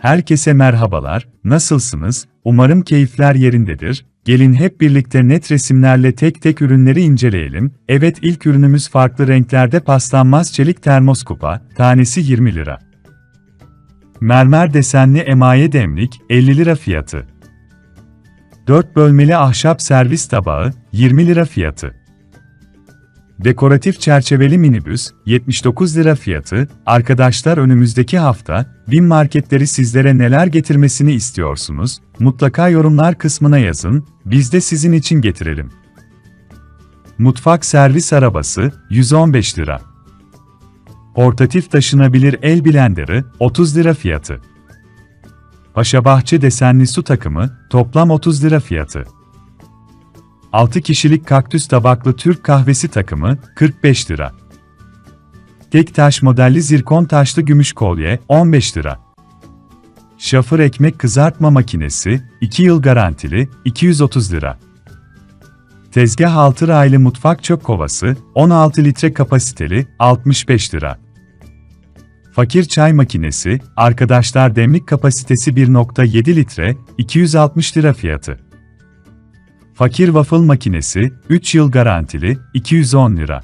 Herkese merhabalar, nasılsınız? Umarım keyifler yerindedir. Gelin hep birlikte net resimlerle tek tek ürünleri inceleyelim. Evet ilk ürünümüz farklı renklerde paslanmaz çelik termos kupa, tanesi 20 lira. Mermer desenli emaye demlik, 50 lira fiyatı. 4 bölmeli ahşap servis tabağı, 20 lira fiyatı. Dekoratif çerçeveli minibüs, 79 lira fiyatı. Arkadaşlar önümüzdeki hafta, BİM marketleri sizlere neler getirmesini istiyorsunuz? Mutlaka yorumlar kısmına yazın, biz de sizin için getirelim. Mutfak servis arabası, 115 lira. Portatif taşınabilir el blenderı, 30 lira fiyatı. Paşabahçe desenli su takımı, toplam 30 lira fiyatı. 6 kişilik kaktüs tabaklı Türk kahvesi takımı, 45 lira. Tek taş modelli zirkon taşlı gümüş kolye, 15 lira. Şafır ekmek kızartma makinesi, 2 yıl garantili, 230 lira. Tezgah altı raylı mutfak çöp kovası, 16 litre kapasiteli, 65 lira. Fakir çay makinesi, arkadaşlar demlik kapasitesi 1.7 litre, 260 lira fiyatı. Fakir waffle makinesi, 3 yıl garantili, 210 lira.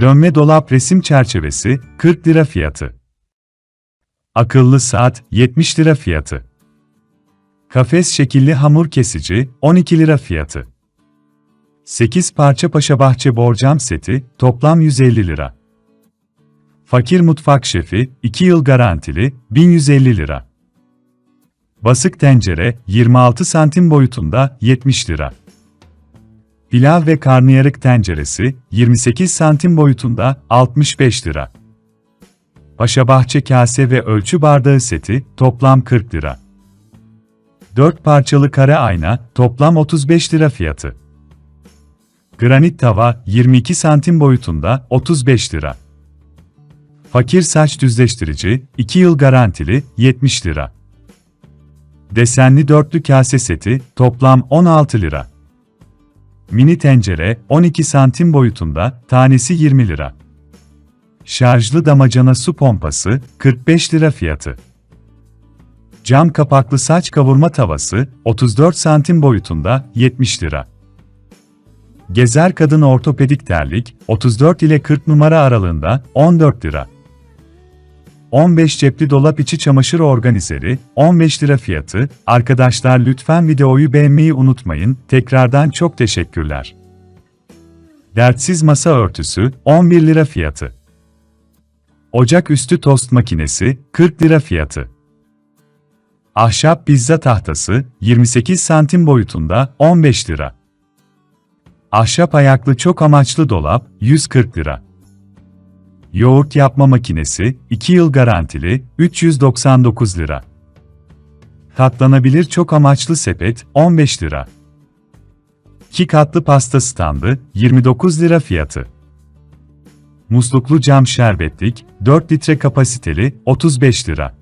Dönme dolap resim çerçevesi, 40 lira fiyatı. Akıllı saat, 70 lira fiyatı. Kafes şekilli hamur kesici, 12 lira fiyatı. 8 parça paşabahçe borcam seti, toplam 150 lira. Fakir mutfak şefi, 2 yıl garantili, 1150 lira. Basık tencere, 26 santim boyutunda, 70 lira. Pilav ve karnıyarık tenceresi, 28 santim boyutunda, 65 lira. Paşabahçe kase ve ölçü bardağı seti, toplam 40 lira. 4 parçalı kare ayna, toplam 35 lira fiyatı. Granit tava, 22 santim boyutunda, 35 lira. Fakir saç düzleştirici, 2 yıl garantili, 70 lira. Desenli dörtlü kase seti, toplam 16 lira. Mini tencere, 12 santim boyutunda, tanesi 20 lira. Şarjlı damacana su pompası, 45 lira fiyatı. Cam kapaklı saç kavurma tavası, 34 santim boyutunda, 70 lira. Gezer kadın ortopedik terlik, 34 ile 40 numara aralığında, 14 lira. 15 cepli dolap içi çamaşır organizeri, 15 lira fiyatı. Arkadaşlar lütfen videoyu beğenmeyi unutmayın. Tekrardan çok teşekkürler. Dertsiz masa örtüsü, 11 lira fiyatı. Ocak üstü tost makinesi, 40 lira fiyatı. Ahşap pizza tahtası, 28 santim boyutunda, 15 lira. Ahşap ayaklı çok amaçlı dolap, 140 lira. Yoğurt yapma makinesi, 2 yıl garantili, 399 lira. Katlanabilir çok amaçlı sepet, 15 lira. 2 katlı pasta standı, 29 lira fiyatı. Musluklu cam şerbetlik, 4 litre kapasiteli, 35 lira.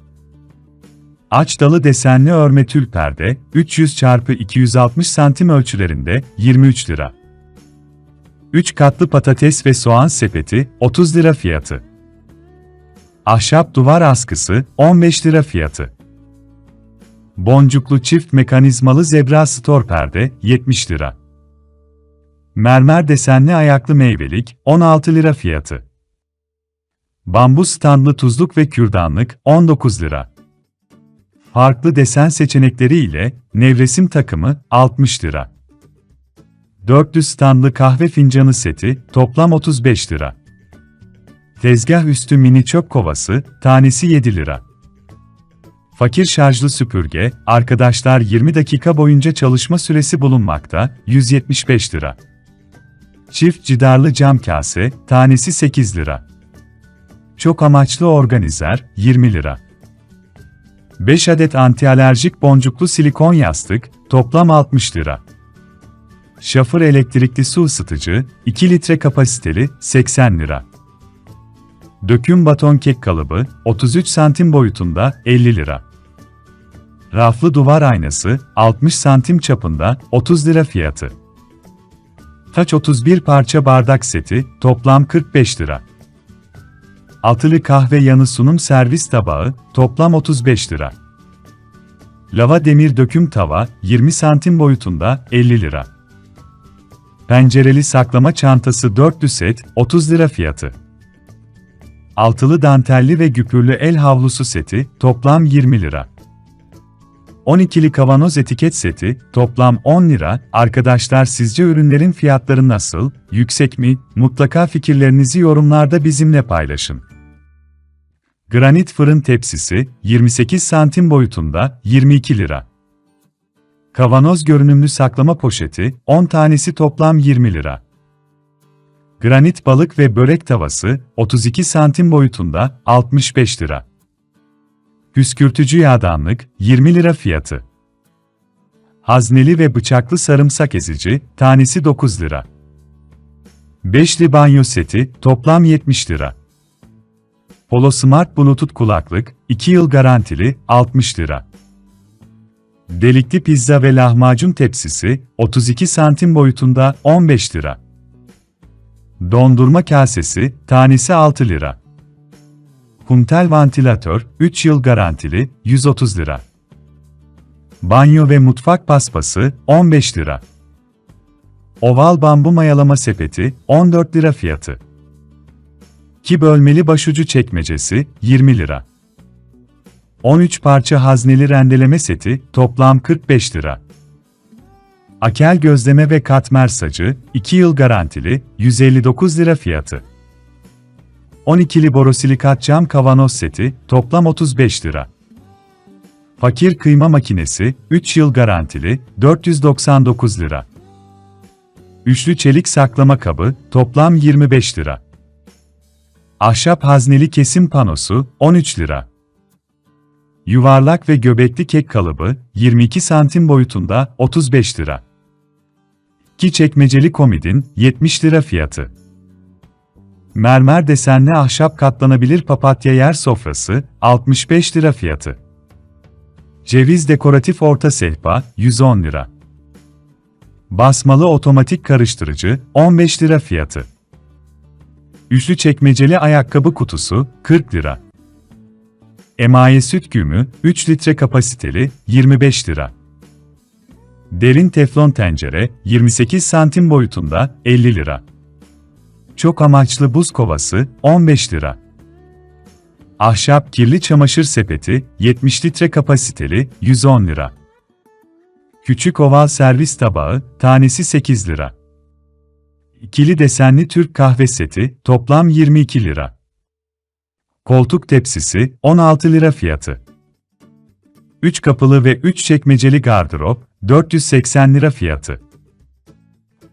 Aç dalı desenli örme tül perde, 300 x 260 santim ölçülerinde, 23 lira. 3 katlı patates ve soğan sepeti, 30 lira fiyatı. Ahşap duvar askısı, 15 lira fiyatı. Boncuklu çift mekanizmalı zebra stor perde, 70 lira. Mermer desenli ayaklı meyvelik, 16 lira fiyatı. Bambu standlı tuzluk ve kürdanlık, 19 lira. Farklı desen seçenekleri ile nevresim takımı, 60 lira. 400 standlı kahve fincanı seti, toplam 35 lira. Tezgah üstü mini çöp kovası, tanesi 7 lira. Fakir şarjlı süpürge, arkadaşlar 20 dakika boyunca çalışma süresi bulunmakta, 175 lira. Çift cidarlı cam kase, tanesi 8 lira. Çok amaçlı organizer, 20 lira. 5 adet antialerjik boncuklu silikon yastık, toplam 60 lira. Şafır elektrikli su ısıtıcı, 2 litre kapasiteli, 80 lira. Döküm baton kek kalıbı, 33 santim boyutunda, 50 lira. Raflı duvar aynası, 60 santim çapında, 30 lira fiyatı. Taç 31 parça bardak seti, toplam 45 lira. Altılı kahve yanı sunum servis tabağı, toplam 35 lira. Lava demir döküm tava, 20 santim boyutunda, 50 lira. Pencereli saklama çantası 400 set, 30 lira fiyatı. Altılı dantelli ve güpürlü el havlusu seti, toplam 20 lira. 12'li kavanoz etiket seti, toplam 10 lira. Arkadaşlar sizce ürünlerin fiyatları nasıl, yüksek mi? Mutlaka fikirlerinizi yorumlarda bizimle paylaşın. Granit fırın tepsisi, 28 santim boyutunda, 22 lira. Kavanoz görünümlü saklama poşeti, 10 tanesi toplam 20 lira. Granit balık ve börek tavası, 32 santim boyutunda, 65 lira. Püskürtücü yağdanlık, 20 lira fiyatı. Hazneli ve bıçaklı sarımsak ezici, tanesi 9 lira. Beşli banyo seti, toplam 70 lira. Polo Smart Bluetooth kulaklık, 2 yıl garantili, 60 lira. Delikli pizza ve lahmacun tepsisi, 32 santim boyutunda, 15 lira. Dondurma kasesi, tanesi 6 lira. Huntel vantilatör, 3 yıl garantili, 130 lira. Banyo ve mutfak paspası, 15 lira. Oval bambu mayalama sepeti, 14 lira fiyatı. Ki bölmeli başucu çekmecesi, 20 lira. 13 parça hazneli rendeleme seti, toplam 45 lira. Akel gözleme ve katmer sacı, 2 yıl garantili, 159 lira fiyatı. 12'li borosilikat cam kavanoz seti, toplam 35 lira. Fakir kıyma makinesi, 3 yıl garantili, 499 lira. Üçlü çelik saklama kabı, toplam 25 lira. Ahşap hazneli kesim panosu, 13 lira. Yuvarlak ve göbekli kek kalıbı, 22 santim boyutunda, 35 lira. Ki çekmeceli komidin, 70 lira fiyatı. Mermer desenli ahşap katlanabilir papatya yer sofrası, 65 lira fiyatı. Ceviz dekoratif orta sehpa, 110 lira. Basmalı otomatik karıştırıcı, 15 lira fiyatı. Üçlü çekmeceli ayakkabı kutusu, 40 lira. Emaye süt güğümü, 3 litre kapasiteli, 25 lira. Derin teflon tencere, 28 santim boyutunda, 50 lira. Çok amaçlı buz kovası, 15 lira. Ahşap kirli çamaşır sepeti, 70 litre kapasiteli, 110 lira. Küçük oval servis tabağı, tanesi 8 lira. İkili desenli Türk kahve seti, toplam 22 lira. Koltuk tepsisi, 16 lira fiyatı. 3 kapılı ve 3 çekmeceli gardırop, 480 lira fiyatı.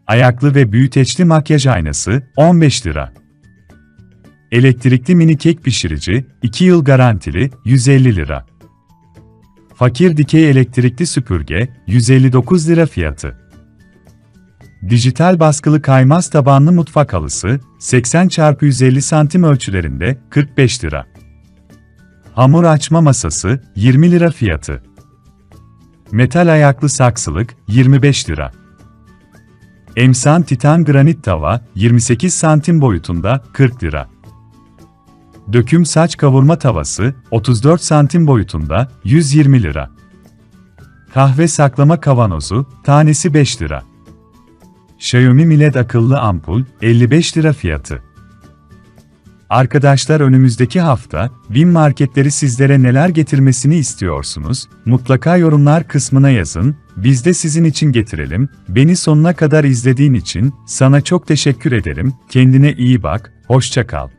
Ayaklı ve büyüteçli makyaj aynası, 15 lira. Elektrikli mini kek pişirici, 2 yıl garantili, 150 lira. Fakir dikey elektrikli süpürge, 159 lira fiyatı. Dijital baskılı kaymaz tabanlı mutfak halısı, 80 x 150 santim ölçülerinde, 45 lira. Hamur açma masası, 20 lira fiyatı. Metal ayaklı saksılık, 25 lira. Emsan titan granit tava, 28 santim boyutunda, 40 lira. Döküm saç kavurma tavası, 34 santim boyutunda, 120 lira. Kahve saklama kavanozu, tanesi 5 lira. Xiaomi Mi LED akıllı ampul, 55 lira fiyatı. Arkadaşlar önümüzdeki hafta, Win marketleri sizlere neler getirmesini istiyorsunuz? Mutlaka yorumlar kısmına yazın, biz de sizin için getirelim. Beni sonuna kadar izlediğin için sana çok teşekkür ederim. Kendine iyi bak, hoşça kal.